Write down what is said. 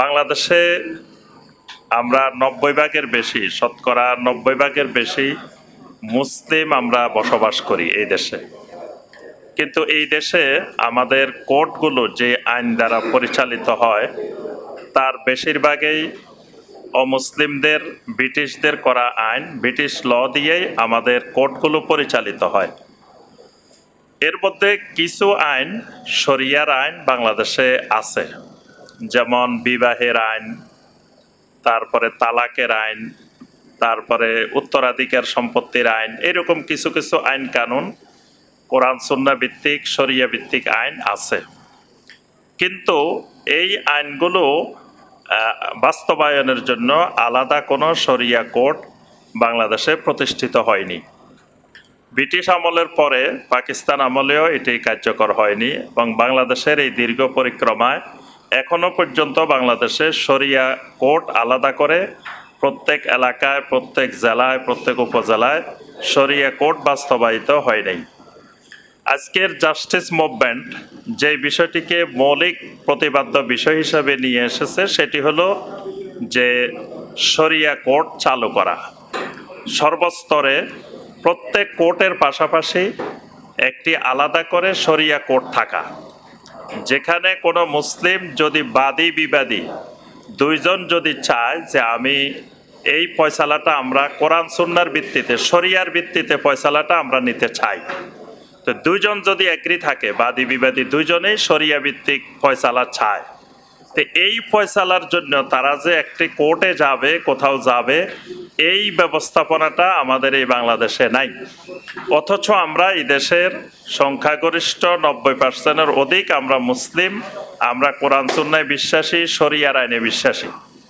বাংলাদেশে আমরা নব্বই ভাগের বেশি, শতকরা নব্বই ভাগের বেশি মুসলিম আমরা বসবাস করি এই দেশে। কিন্তু এই দেশে আমাদের কোর্টগুলো যে আইন দ্বারা পরিচালিত হয়, তার বেশিরভাগেই অমুসলিমদের, ব্রিটিশদের করা আইন, ব্রিটিশ ল দিয়েই আমাদের কোর্টগুলো পরিচালিত হয়। এর মধ্যে কিছু আইন, শরিয়ার আইন বাংলাদেশে আছে। যেমন বিবাহের আইন, তারপরে তালাকের আইন, তারপরে উত্তরাধিকার সম্পত্তির আইন, এরকম কিছু কিছু আইন কানুন, কোরআন, সুন্না ভিত্তিক, শরিয়া ভিত্তিক আইন আছে। কিন্তু এই আইনগুলো বাস্তবায়নের জন্য আলাদা কোনো শরিয়া কোর্ট বাংলাদেশে প্রতিষ্ঠিত হয়নি। ব্রিটিশ আমলের পরে পাকিস্তান আমলেও এটি কার্যকর হয়নি এবং বাংলাদেশের এই দীর্ঘ পরিক্রমায় এখনও পর্যন্ত বাংলাদেশে শরিয়া কোর্ট আলাদা করে প্রত্যেক এলাকায়, প্রত্যেক জেলায়, প্রত্যেক উপজেলায় শরিয়া কোর্ট বাস্তবায়িত হয়নি আজকের জাস্টিস মুভমেন্ট যে বিষয়টিকে মৌলিক প্রতিবাদ্য বিষয় হিসাবে নিয়ে এসেছে, সেটি হলো যে শরিয়া কোর্ট চালু করা। সর্বস্তরে প্রত্যেক কোর্টের পাশাপাশি একটি আলাদা করে শরিয়া কোর্ট থাকা। যেখানে কোনো মুসলিম যদি বাদী বিবাদী, দুইজন যদি চায় যে আমি এই ফয়সালাটা আমরা কোরআন সুন্নার ভিত্তিতে, শরিয়ার ভিত্তিতে ফয়সালাটা আমরা নিতে চাই। তো দুইজন যদি এগ্রি থাকে, বাদী বিবাদী দুইজনেই শরিয়া ভিত্তিক ফয়সালা চায়। তো এই ফয়সালার জন্য তারা যে একটি কোর্টে যাবে, কোথাও যাবে এই ব্যবস্থাপনাটা আমাদের এই বাংলাদেশে নাই। অথচ আমরা এই দেশের সংখ্যাগরিষ্ঠ নব্বই পার্সেন্টের অধিক আমরা মুসলিম, আমরা কোরআন, সুন্নায় বিশ্বাসী, শরিয়ার আইনে বিশ্বাসী।